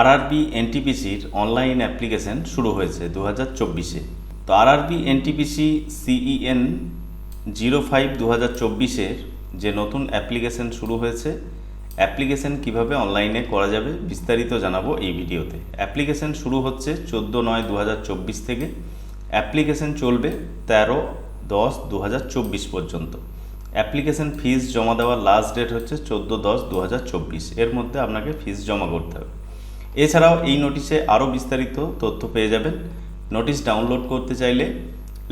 RRB এনটিপিসির online application শুরু হয়েছে দু হাজার চব্বিশে। তো RRB NTPC CEN zero five দু হাজার চব্বিশের যে নতুন অ্যাপ্লিকেশন শুরু হয়েছে অ্যাপ্লিকেশন কীভাবে অনলাইনে করা যাবে বিস্তারিত জানাব এই ভিডিওতে। অ্যাপ্লিকেশন শুরু হচ্ছে চোদ্দ নয় দু হাজার চব্বিশ থেকে। অ্যাপ্লিকেশন চলবে তেরো দশ দু হাজার চব্বিশ পর্যন্ত। অ্যাপ্লিকেশন ফিস জমা দেওয়ার লাস্ট ডেট হচ্ছে চোদ্দ দশ দু হাজার চব্বিশ। এর মধ্যে আপনাকে ফিস জমা করতে হবে। এছাড়াও এই নোটিশে আরও বিস্তারিত তথ্য পেয়ে যাবেন। নোটিশ ডাউনলোড করতে চাইলে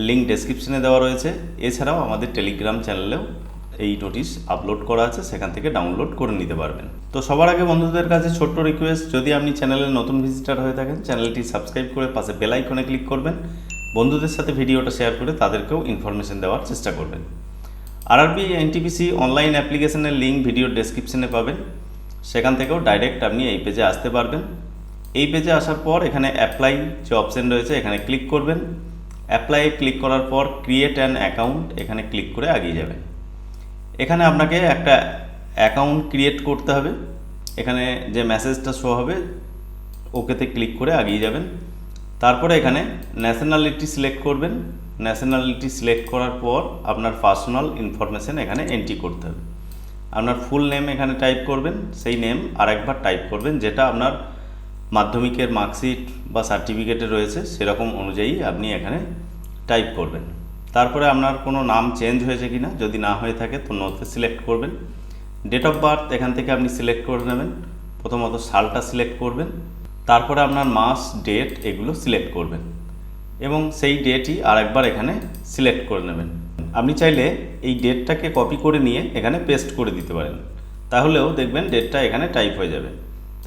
লিঙ্ক ডেসক্রিপশনে দেওয়া রয়েছে। এছাড়াও আমাদের টেলিগ্রাম চ্যানেলেও এই নোটিশ আপলোড করা আছে, সেখান থেকে ডাউনলোড করে নিতে পারবেন। তো সবার আগে বন্ধুদের কাছে ছোট্ট রিকোয়েস্ট যদি আপনি চ্যানেলের নতুন ভিজিটার হয়ে থাকেন চ্যানেলটি সাবস্ক্রাইব করে পাশে বেল আইকনে ক্লিক করবেন। বন্ধুদের সাথে ভিডিওটা শেয়ার করে তাদেরকেও ইনফরমেশন দেওয়ার চেষ্টা করবেন। আরআরবি এনটিপিসি অনলাইন অ্যাপ্লিকেশনের লিঙ্ক ভিডিও ডেসক্রিপশনে পাবেন। সেখান থেকেও ডাইরেক্ট আপনি এই পেজে আসতে পারবেন। এই পেজে আসার পর এখানে অ্যাপ্লাই যে অপশন রয়েছে, এখানে ক্লিক করবেন। অ্যাপ্লাই ক্লিক করার পর ক্রিয়েট অ্যান অ্যাকাউন্ট এখানে ক্লিক করে আগিয়ে যাবেন। এখানে আপনাকে একটা অ্যাকাউন্ট ক্রিয়েট করতে হবে। এখানে যে মেসেজটা শো হবে, ওকেতে ক্লিক করে আগিয়ে যাবেন। তারপরে এখানে ন্যাশনালিটি সিলেক্ট করবেন। ন্যাশনালিটি সিলেক্ট করার পর আপনার পার্সোনাল ইনফরমেশন এখানে এন্ট্রি করতে হবে। আপনার ফুল নেম এখানে টাইপ করবেন। সেই নেম আরেকবার টাইপ করবেন, যেটা আপনার মাধ্যমিকের মার্কশিট বা সার্টিফিকেটে রয়েছে, সেরকম অনুযায়ী আপনি এখানে টাইপ করবেন। তারপরে আপনার কোনো নাম চেঞ্জ হয়েছে কি না যদি না হয়ে থাকে তো নোতে সিলেক্ট করবেন। ডেট অফ বার্থ এখান থেকে আপনি সিলেক্ট করে নেবেন। প্রথমত সালটা সিলেক্ট করবেন। তারপরে আপনার মাস ডেট এগুলো সিলেক্ট করবেন। এবং সেই ডেটই আরেকবার এখানে সিলেক্ট করে নেবেন। আপনি চাইলে এই ডেটটাকে কপি করে নিয়ে এখানে পেস্ট করে দিতে পারেন। তাহলেও দেখবেন ডেটটা এখানে টাইপ হয়ে যাবে।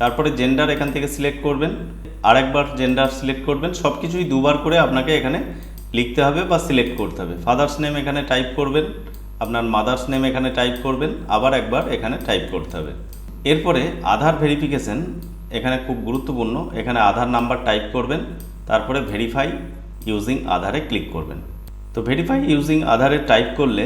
তারপরে জেন্ডার এখান থেকে সিলেক্ট করবেন, আরেকবার জেন্ডার সিলেক্ট করবেন সব কিছুই দুবার করে আপনাকে এখানে লিখতে হবে বা সিলেক্ট করতে হবে। ফাদার্স নেম এখানে টাইপ করবেন, আপনার মাদার্স নেম এখানে টাইপ করবেন, আবার একবার এখানে টাইপ করতে হবে। এরপরে আধার ভেরিফিকেশন এখানে খুব গুরুত্বপূর্ণ, এখানে আধার নাম্বার টাইপ করবেন, তারপরে ভেরিফাই ইউজিং আধারে ক্লিক করবেন। তো ভেরিফাই ইউজিং আধারে টাইপ করলে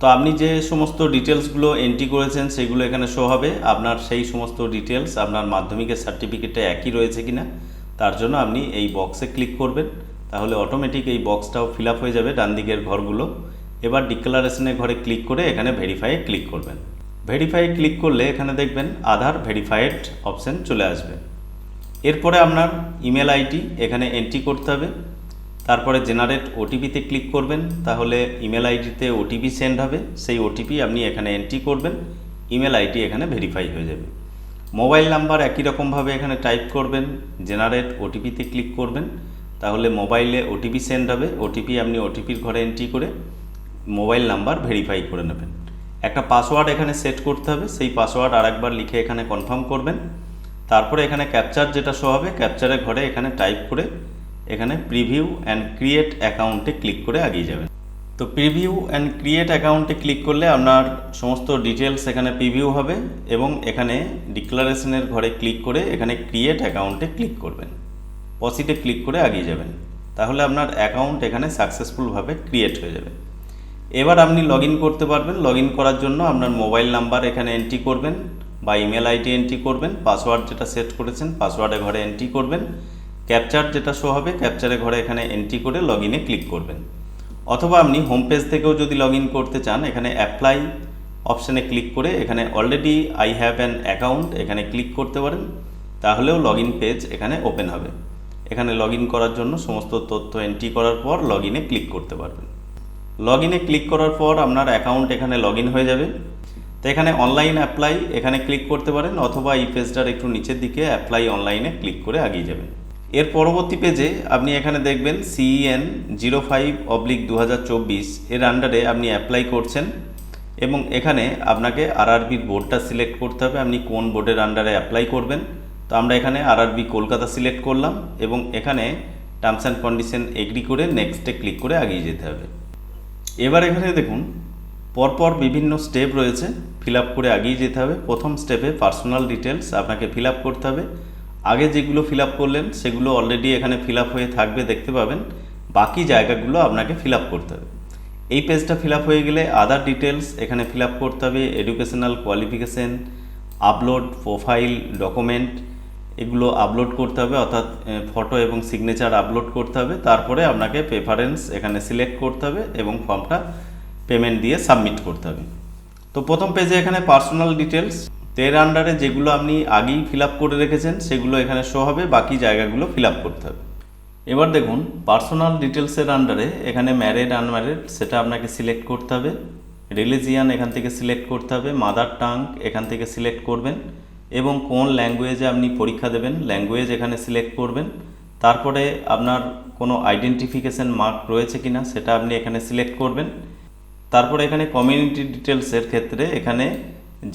তো আপনি যে সমস্ত ডিটেলসগুলো এন্ট্রি করেছেন, সেগুলো এখানে শো হবে। আপনার সেই সমস্ত ডিটেলস আপনার মাধ্যমিকের সার্টিফিকেটে একই রয়েছে কিনা, তার জন্য আপনি এই বক্সে ক্লিক করবেন। তাহলে অটোমেটিক এই বক্সটাও ফিল হয়ে যাবে ডান দিকের ঘরগুলো। এবার ডিক্লারেশনের ঘরে ক্লিক করে এখানে ভেরিফাইয়ে ক্লিক করবেন। ভেরিফাই ক্লিক করলে এখানে দেখবেন আধার ভেরিফাইড অপশান চলে আসবে। এরপরে আপনার ইমেল আইডি এখানে এন্ট্রি করতে হবে। তারপরে জেনারেট ওটিপিতে ক্লিক করবেন, তাহলে ইমেল আইডিতে ওটিপি সেন্ড হবে, সেই ওটিপি আপনি এখানে এন্ট্রি করবেন ইমেল আইডি এখানে ভেরিফাই হয়ে যাবে। মোবাইল নাম্বার একই রকমভাবে এখানে টাইপ করবেন জেনারেট ওটিপিতে ক্লিক করবেন, তাহলে মোবাইলে ওটিপি সেন্ড হবে ওটিপি আপনি ওটিপির ঘরে এন্ট্রি করে মোবাইল নাম্বার ভেরিফাই করে নেবেন। একটা পাসওয়ার্ড এখানে সেট করতে হবে, সেই পাসওয়ার্ড আরেকবার লিখে এখানে কনফার্ম করবেন। তারপরে এখানে ক্যাপচার যেটা শো হবে ক্যাপচারের ঘরে এখানে টাইপ করে এখানে প্রিভিউ অ্যান্ড ক্রিয়েট অ্যাকাউন্টে ক্লিক করে আগিয়ে যাবেন। তো প্রিভিউ অ্যান্ড ক্রিয়েট অ্যাকাউন্টে ক্লিক করলে আপনার সমস্ত ডিটেলস এখানে প্রিভিউ হবে এবং এখানে ডিক্লারেশনের ঘরে ক্লিক করে এখানে ক্রিয়েট অ্যাকাউন্টে ক্লিক করবেন। পসিটে ক্লিক করে আগিয়ে যাবেন। তাহলে আপনার অ্যাকাউন্ট এখানে সাকসেসফুলভাবে ক্রিয়েট হয়ে যাবে। এবার আপনি লগ করতে পারবেন। লগ করার জন্য আপনার মোবাইল নাম্বার এখানে এন্ট্রি করবেন বা ইমেল আইডি এন্ট্রি করবেন। পাসওয়ার্ড যেটা সেট করেছেন পাসওয়ার্ডের ঘরে এন্ট্রি করবেন। ক্যাপচার যেটা শো হবে ক্যাপচারের ঘরে এখানে এন্ট্রি করে লগ ইনে ক্লিক করবেন। অথবা আপনি হোম পেজ থেকেও যদি লগ করতে চান, এখানে অ্যাপ্লাই অপশানে ক্লিক করে এখানে already I have an account এখানে ক্লিক করতে পারেন। তাহলেও লগ পেজ এখানে ওপেন হবে। এখানে লগ করার জন্য সমস্ত তথ্য এন্ট্রি করার পর লগ ক্লিক করতে পারবেন। লগ ইনে ক্লিক করার পর আপনার অ্যাকাউন্ট এখানে লগ হয়ে যাবে। তো এখানে অনলাইন অ্যাপ্লাই এখানে ক্লিক করতে পারেন, অথবা এই পেজটার একটু নিচের দিকে অ্যাপ্লাই অনলাইনে ক্লিক করে এগিয়ে যাবেন। এর পরবর্তী পেজে আপনি এখানে দেখবেন সিইএন জিরো ফাইভ অবলিক দু হাজার চব্বিশ এর আন্ডারে আপনি অ্যাপ্লাই করছেন এবং এখানে আপনাকে আরআরবির বোর্ডটা সিলেক্ট করতে হবে। আপনি কোন বোর্ডের আন্ডারে অ্যাপ্লাই করবেন। তো আমরা এখানে আরআরবি কলকাতা সিলেক্ট করলাম এবং এখানে টার্মস অ্যান্ড কন্ডিশন এগ্রি করে নেক্সটে ক্লিক করে এগিয়ে যেতে হবে। এবার এখানে দেখুন, পরপর বিভিন্ন স্টেপ রয়েছে। ফিল করে এগিয়ে যেতে হবে। প্রথম স্টেপে পার্সোনাল ডিটেলস আপনাকে ফিল করতে হবে। আগে যেগুলো ফিল করলেন, সেগুলো অলরেডি এখানে ফিল হয়ে থাকবে, দেখতে পাবেন। বাকি জায়গাগুলো আপনাকে ফিল করতে হবে। এই পেজটা ফিল হয়ে গেলে আদার ডিটেলস এখানে ফিল করতে হবে educational qualification upload profile document এগুলো আপলোড করতে হবে, অর্থাৎ ফটো এবং সিগনেচার আপলোড করতে হবে। তারপরে আপনাকে প্রেফারেন্স এখানে সিলেক্ট করতে হবে এবং ফর্মটা পেমেন্ট দিয়ে সাবমিট করতে হবে। তো প্রথম পেজে এখানে পার্সোনাল ডিটেলস এর আন্ডারে যেগুলো আপনি আগেই ফিল করে রেখেছেন, সেগুলো এখানে শো হবে, বাকি জায়গাগুলো ফিল করতে হবে। এবার দেখুন পার্সোনাল ডিটেলসের আন্ডারে এখানে ম্যারেড আনম্যারেড সেটা আপনাকে সিলেক্ট করতে হবে। রিলিজিয়ান এখান থেকে সিলেক্ট করতে হবে মাদার টাং এখান থেকে সিলেক্ট করবেন এবং কোন ল্যাঙ্গুয়েজে আপনি পরীক্ষা দেবেন ল্যাঙ্গুয়েজ এখানে সিলেক্ট করবেন। তারপরে আপনার কোনো আইডেন্টিফিকেশন মার্ক রয়েছে কিনা, সেটা আপনি এখানে সিলেক্ট করবেন। তারপরে এখানে কমিউনিটি ডিটেলসের ক্ষেত্রে এখানে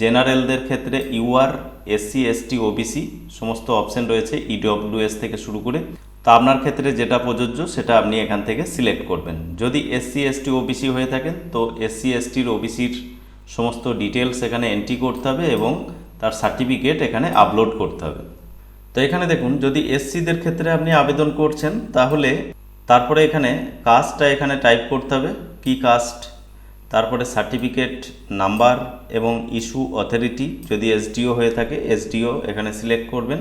জেনারেলদের ক্ষেত্রে ইউআর, এসসি, এসটি, ওবিসি সমস্ত অপশন রয়েছে ইডব্লিউএস থেকে শুরু করে। তা আপনার ক্ষেত্রে যেটা প্রযোজ্য সেটা আপনি এখান থেকে সিলেক্ট করবেন। যদি এসসি, এসটি, ওবিসি হয়ে থাকেন, তো এসসি, এসটির, ওবিসির সমস্ত ডিটেলস এখানে এন্ট্রি করতে হবে এবং তার সার্টিফিকেট এখানে আপলোড করতে হবে। তো এখানে দেখুন, যদি এসসিদের ক্ষেত্রে আপনি আবেদন করছেন, তাহলে তারপরে এখানে কাস্টটা এখানে টাইপ করতে হবে। কি কাস্ট তারপরে সার্টিফিকেট নাম্বার এবং ইস্যু অথরিটি যদি এসডিও হয়ে থাকে, এসডিও এখানে সিলেক্ট করবেন।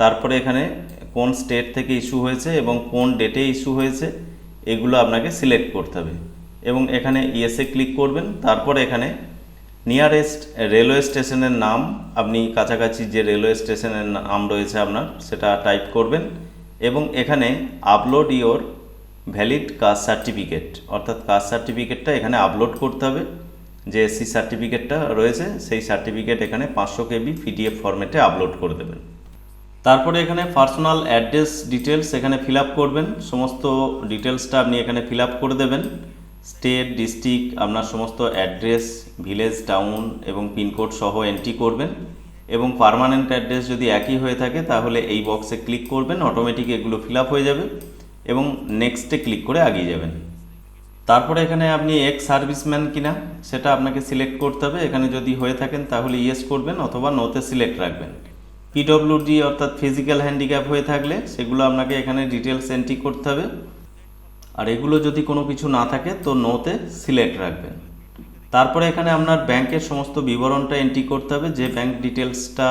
তারপরে এখানে কোন স্টেট থেকে ইস্যু হয়েছে এবং কোন ডেটে ইস্যু হয়েছে, এগুলো আপনাকে সিলেক্ট করতে হবে। এবং এখানে ইয়েসে ক্লিক করবেন। তারপরে এখানে নিয়ারেস্ট রেলওয়ে স্টেশনের নাম, আপনি কাছাকাছি যে রেলওয়ে স্টেশনের নাম রয়েছে আপনার, সেটা টাইপ করবেন। এবং এখানে upload your valid caste certificate অর্থাৎ কাস্ট সার্টিফিকেটটা এখানে আপলোড করতে হবে। যে এসসি সার্টিফিকেটটা রয়েছে, সেই সার্টিফিকেট এখানে পাঁচশো কেবি পিডিএফ ফরম্যাটে আপলোড করে দেবেন। তারপরে এখানে পার্সোনাল অ্যাড্রেস ডিটেলস এখানে ফিল করবেন। সমস্ত ডিটেলসটা আপনি এখানে ফিল করে দেবেন। স্টেট ডিস্ট্রিক্ট আপনার সমস্ত অ্যাড্রেস ভিলেজ টাউন এবং পিনকোড সহ এন্ট্রি করবেন। এবং পার্মানেন্ট অ্যাড্রেস যদি একই হয়ে থাকে, তাহলে এই বক্সে ক্লিক করবেন অটোমেটিক এগুলো ফিল হয়ে যাবে। এবং নেক্সটে ক্লিক করে আগিয়ে যাবেন। তারপরে এখানে আপনি এক্স সার্ভিসম্যান কিনা, সেটা আপনাকে সিলেক্ট করতে হবে। এখানে যদি হয়ে থাকেন, তাহলে ইয়েস করবেন অথবা নোতে সিলেক্ট রাখবেন। পিডব্লিউডি অর্থাৎ ফিজিক্যাল হ্যান্ডিক্যাপ হয়ে থাকলে, সেগুলো আপনাকে এখানে ডিটেলস এন্ট্রি করতে হবে। আর এগুলো যদি কোনো কিছু না থাকে, তো নোতে সিলেক্ট রাখবেন। তারপরে এখানে আপনার ব্যাংকের সমস্ত বিবরণটা এন্ট্রি করতে হবে। যে ব্যাংক ডিটেলসটা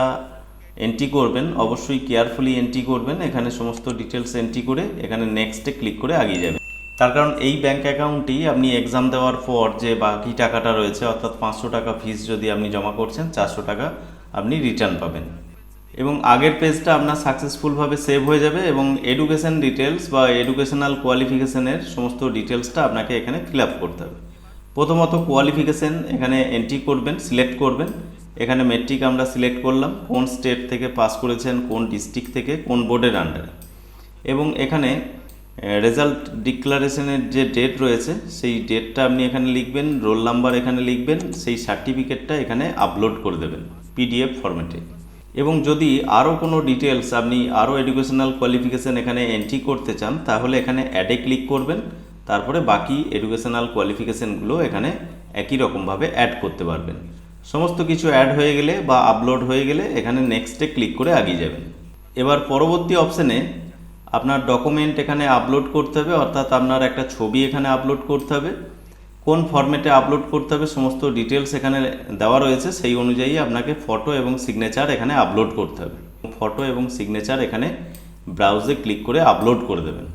এন্ট্রি করবেন, অবশ্যই কেয়ারফুলি এন্ট্রি করবেন, এখানে সমস্ত ডিটেলস এন্ট্রি করে এখানে নেক্সটে ক্লিক করে আগিয়ে যাবেন। তার কারণ এই ব্যাংক অ্যাকাউন্টটি আপনি এক্সাম দেওয়ার পর যে বাকি টাকাটা রয়েছে, অর্থাৎ পাঁচশো টাকা ফিস যদি আপনি জমা করছেন, চারশো টাকা আপনি রিটার্ন পাবেন। এবং আগের পেজটা আপনার সাকসেসফুলভাবে সেভ হয়ে যাবে এবং এডুকেশন ডিটেলস বা এডুকেশনাল কোয়ালিফিকেশনের সমস্ত ডিটেলসটা আপনাকে এখানে ফিল করতে হবে। প্রথমত কোয়ালিফিকেশন এখানে এন্ট্রি করবেন সিলেক্ট করবেন। এখানে মেট্রিক আমরা সিলেক্ট করলাম, কোন স্টেট থেকে পাস করেছেন, কোন ডিস্ট্রিক্ট থেকে, কোন বোর্ডের আন্ডারে এবং এখানে রেজাল্ট ডিক্লারেশনের যে ডেট রয়েছে, সেই ডেটটা আপনি এখানে লিখবেন রোল নাম্বার এখানে লিখবেন, সেই সার্টিফিকেটটা এখানে আপলোড করে দেবেন পিডিএফ ফরম্যাটে এবং যদি আরও কোনো ডিটেলস আপনি আরও এডুকেশনাল কোয়ালিফিকেশান এখানে এন্ট্রি করতে চান, তাহলে এখানে অ্যাডে ক্লিক করবেন, তারপরে বাকি এডুকেশনাল কোয়ালিফিকেশানগুলো এখানে একই রকমভাবে অ্যাড করতে পারবেন। সমস্ত কিছু অ্যাড হয়ে গেলে বা আপলোড হয়ে গেলে এখানে নেক্সটে ক্লিক করে আগিয়ে যাবেন। এবার পরবর্তী অপশানে আপনার ডকুমেন্ট এখানে আপলোড করতে হবে, অর্থাৎ আপনার একটা ছবি এখানে আপলোড করতে হবে। কোন ফরম্যাটে আপলোড করতে হবে সমস্ত ডিটেলস এখানে দেওয়া রয়েছে, সেই অনুযায়ী আপনাকে ফটো এবং সিগনেচার এখানে আপলোড করতে হবে। ফটো এবং সিগনেচার এখানে ব্রাউজে ক্লিক করে আপলোড করে দেবেন।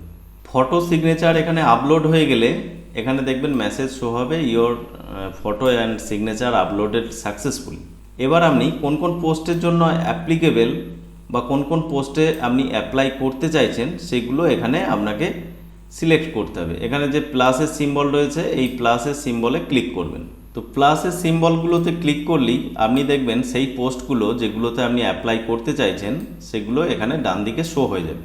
ফটো সিগনেচার এখানে আপলোড হয়ে গেলে এখানে দেখবেন মেসেজ শো হবে your photo and signature uploaded successful এবার আপনি কোন কোন পোস্টের জন্য অ্যাপ্লিকেবেল বা কোন কোন পোস্টে আপনি অ্যাপ্লাই করতে চাইছেন, সেগুলো এখানে আপনাকে সিলেক্ট করতে হবে। এখানে যে প্লাসের সিম্বল রয়েছে, এই প্লাসের সিম্বলে ক্লিক করবেন। তো প্লাসের সিম্বলগুলোতে ক্লিক করলেই আপনি দেখবেন সেই পোস্টগুলো যেগুলোতে আপনি অ্যাপ্লাই করতে চাইছেন, সেগুলো এখানে ডান দিকে শো হয়ে যাবে।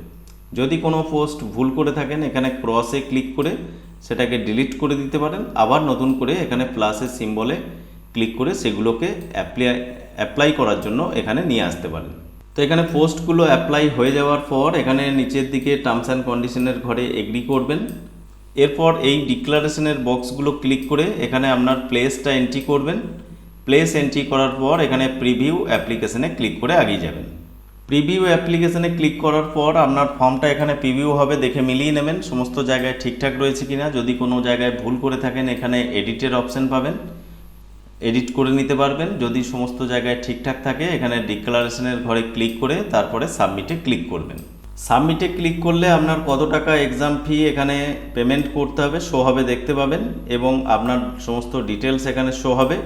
যদি কোনো পোস্ট ভুল করে থাকেন, এখানে ক্রসে ক্লিক করে সেটাকে ডিলিট করে দিতে পারেন। আবার নতুন করে এখানে প্লাসের সিম্বলে ক্লিক করে সেগুলোকে অ্যাপ্লাই অ্যাপ্লাই করার জন্য এখানে নিয়ে আসতে পারেন। তো এখানে পোস্টগুলো অ্যাপ্লাই হয়ে যাওয়ার পর এখানে নিচের দিকে টার্মস অ্যান্ড কন্ডিশনের ঘরে এগ্রি করবেন। এরপর এই ডিক্লারেশনের বক্সগুলো ক্লিক করে এখানে আপনার প্লেসটা এন্ট্রি করবেন। প্লেস এন্ট্রি করার পর এখানে প্রিভিউ অ্যাপ্লিকেশনে ক্লিক করে আগিয়ে যাবেন। প্রিভিউ অ্যাপ্লিকেশনে ক্লিক করার পর আপনার ফর্মটা এখানে প্রিভিউ হবে, দেখে মিলিয়ে নেবেন। সমস্ত জায়গায় ঠিকঠাক রয়েছে কিনা। যদি কোনো জায়গায় ভুল করে থাকেন, এখানে এডিটের অপশন পাবেন। এডিট করে নিতে পারবেন। যদি সমস্ত জায়গায় ঠিকঠাক থাকে, এখানে ডিক্লারেশনের ঘরে ক্লিক করে তারপরে সাবমিটে ক্লিক করবেন। সাবমিটে ক্লিক করলে আপনার কত টাকা এক্সাম ফি এখানে পেমেন্ট করতে হবে শো হবে, দেখতে পাবেন এবং আপনার সমস্ত ডিটেলস এখানে শো হবে।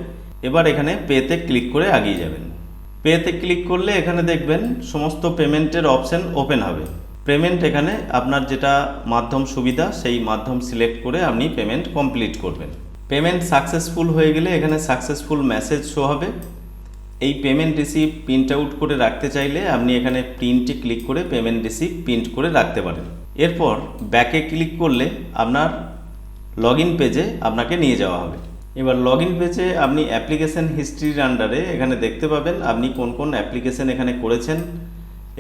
এবার এখানে পেতে ক্লিক করে এগিয়ে যাবেন। পেতে ক্লিক করলে এখানে দেখবেন সমস্ত পেমেন্টের অপশন ওপেন হবে। পেমেন্ট এখানে আপনার যেটা মাধ্যম সুবিধা, সেই মাধ্যম সিলেক্ট করে আপনি পেমেন্ট কমপ্লিট করবেন। পেমেন্ট সাকসেসফুল হয়ে গেলে এখানে সাকসেসফুল মেসেজ শো হবে। এই পেমেন্ট রিসিপ্ট প্রিন্ট আউট করে রাখতে চাইলে আপনি এখানে প্রিন্টে ক্লিক করে পেমেন্ট রিসিপ্ট প্রিন্ট করে রাখতে পারেন। এরপর ব্যাকে ক্লিক করলে আপনার লগ পেজে আপনাকে নিয়ে যাওয়া হবে। এবার লগ ইন পেজে আপনি অ্যাপ্লিকেশন হিস্ট্রির আন্ডারে এখানে দেখতে পাবেন আপনি কোন কোন অ্যাপ্লিকেশন এখানে করেছেন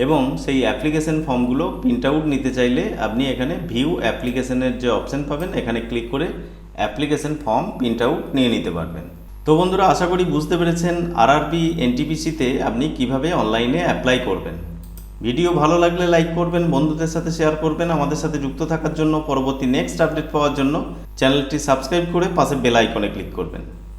এবং সেই অ্যাপ্লিকেশন ফর্মগুলো প্রিন্ট আউট নিতে চাইলে আপনি এখানে ভিউ অ্যাপ্লিকেশনের যে অপশন পাবেন এখানে ক্লিক করে অ্যাপ্লিকেশন ফর্ম প্রিন্ট আউট নিয়ে নিতে পারবেন। তো বন্ধুরা, আশা করি বুঝতে পেরেছেন আরআরবি এনটিপিসিতে আপনি কীভাবে অনলাইনে অ্যাপ্লাই করবেন। ভিডিও ভালো লাগলে লাইক করবেন, বন্ধুদের সাথে শেয়ার করবেন, আমাদের সাথে যুক্ত থাকার জন্য পরবর্তী নেক্সট আপডেট পাওয়ার জন্য চ্যানেলটি সাবস্ক্রাইব করে পাশে বেল আইকনে ক্লিক করবেন।